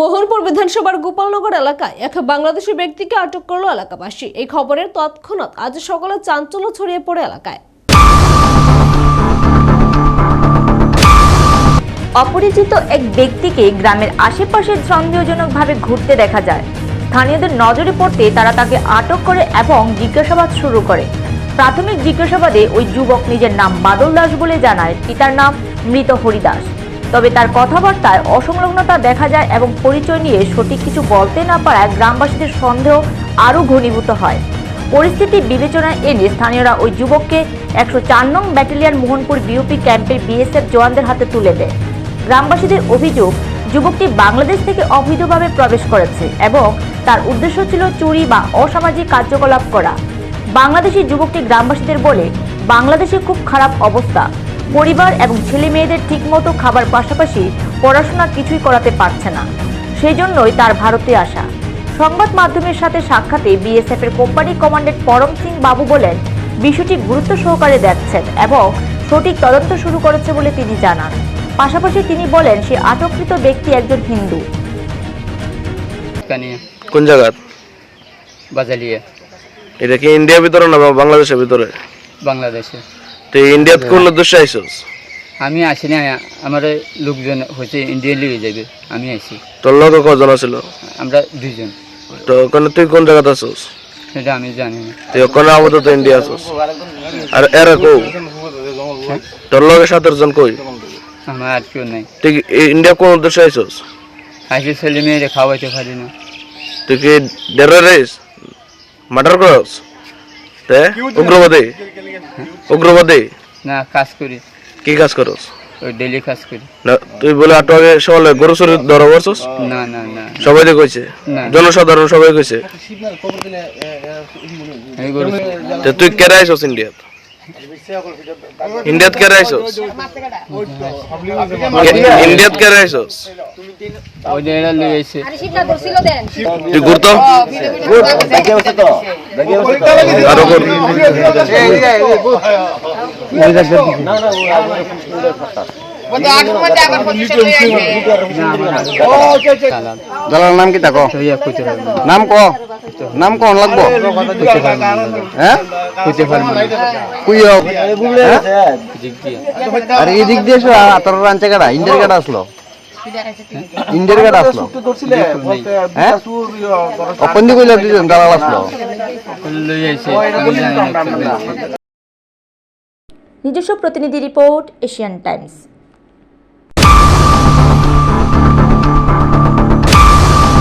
মোহনপুর বিধানসভার গোপালনগর এলাকায় এক বাংলাদেশি ব্যক্তিকে আটক করল এলাকাবাসী। এই খবরের তৎক্ষণাৎ আজ সকালে চাঞ্চল্য ছড়িয়ে পড়ে এলাকায়। অপরিচিত এক ব্যক্তিকে গ্রামের আশেপাশে সন্দেহজনকভাবে ঘুরতে দেখা যায়। স্থানীয়দের নজরে পড়তে তারা তাকে আটক করে এবং জিজ্ঞাসাবাদ শুরু করে। প্রাথমিক জিজ্ঞাসাবাদে ওই যুবক নিজের নাম বাদল দাস বলে জানায়। পিতার নাম মৃত হরিদাস। তবে তার কথাবার্তায় অসংলগ্নতা দেখা যায় এবং পরিচয় নিয়ে সঠিক কিছু বলতে না পারায় গ্রামবাসীদের সন্দেহ আরও ঘনীভূত হয়। পরিস্থিতি বিবেচনায় এনে স্থানীয়রা ওই যুবককে একশো চার নং ব্যাটালিয়ন মোহনপুর বিউপি ক্যাম্পের বিএসএফ জওয়ানদের হাতে তুলে দেয়। গ্রামবাসীদের অভিযোগ, যুবকটি বাংলাদেশ থেকে অবৈধভাবে প্রবেশ করেছে এবং তার উদ্দেশ্য ছিল চুরি বা অসামাজিক কার্যকলাপ করা। বাংলাদেশি যুবকটি গ্রামবাসীদের বলে, বাংলাদেশে খুব খারাপ অবস্থা। পরিবার এবং ছেলে মেয়েদের ঠিকমতো খাবার পাশাপাশি পড়াশোনা কিছুই করাতে পারছে না। সেই জন্যই তার ভারতে আসা। সংবাদ মাধ্যমের সাথে সাক্ষাতে বিএসএফ এর কোম্পানি কমান্ডেন্ট পরম সিং বাবু বলেন বিষয়টি গুরুত্ব সহকারে দেখছেন এবং সঠিক তদন্ত শুরু করেছে বলে তিনি জানান। পাশাপাশি তিনি বলেন সে আটককৃত ব্যক্তি একজন হিন্দু। কোন জায়গাত বাজালিয়া। এটা কি ইন্ডিয়ার ভিতরে না বাংলাদেশের ভিতরে? বাংলাদেশে। তো ইন্ডিয়াত কোন উদ্দেশ্যে আইসস আমি আসি না আমার লোকজন হচ্ছে ইন্ডিয়ান লিগে যাবে আমি আসি। তোর লগে কজন আছিল? আমরা দুইজন। তো ওখানে তুই কোন জায়গাতে আসস সেটা আমি জানি না। তুই ওখানে আপাতত ইন্ডিয়া আসস আর এরা কো তোর লগে সতেরো জন কই? আমার আর কেউ নাই। তুই ইন্ডিয়া কোন উদ্দেশ্যে আইসস আসি ছেলে মেয়েরে খাওয়াইতে পারি না। তুই কি টেররিস মার্ডার করস উগ্রবাদী? উগ্রবাদী? না কাজ করি। কি কাজ করস? ওই ডেলি কাজ করি। না তুই বলে আটো আগে সকালে গরু চুরি ধরা করছস না না না সবাই তো কইছে? না। জনসাধারণ সবাই কইছে? তুই কেরাইছ ইন্ডিয়া ইন্ডিয়াত? ইন্ডিয়াত কেরা আইসস ইন্ডিয়াত কেরা আইসস ওই যে এরা লই আইছে তুই ঘুরতো আরও ঘুর চালান দলার নাম কি তাকো না নাম ক নাম কোন লাগবো? হ্যাঁ? হ্যাঁ? দিয়ে। আর এই দিক দিয়ে এসো, আর তোর রাঞ্চে কাটা ইন্ডিয়ার কাটা আসলো? ইন্ডিয়ার কাটা আসলো? হ্যাঁ? অপন দালাল আসলো। না নিজস্ব প্রতিনিধি রিপোর্ট এশিয়ান টাইমস।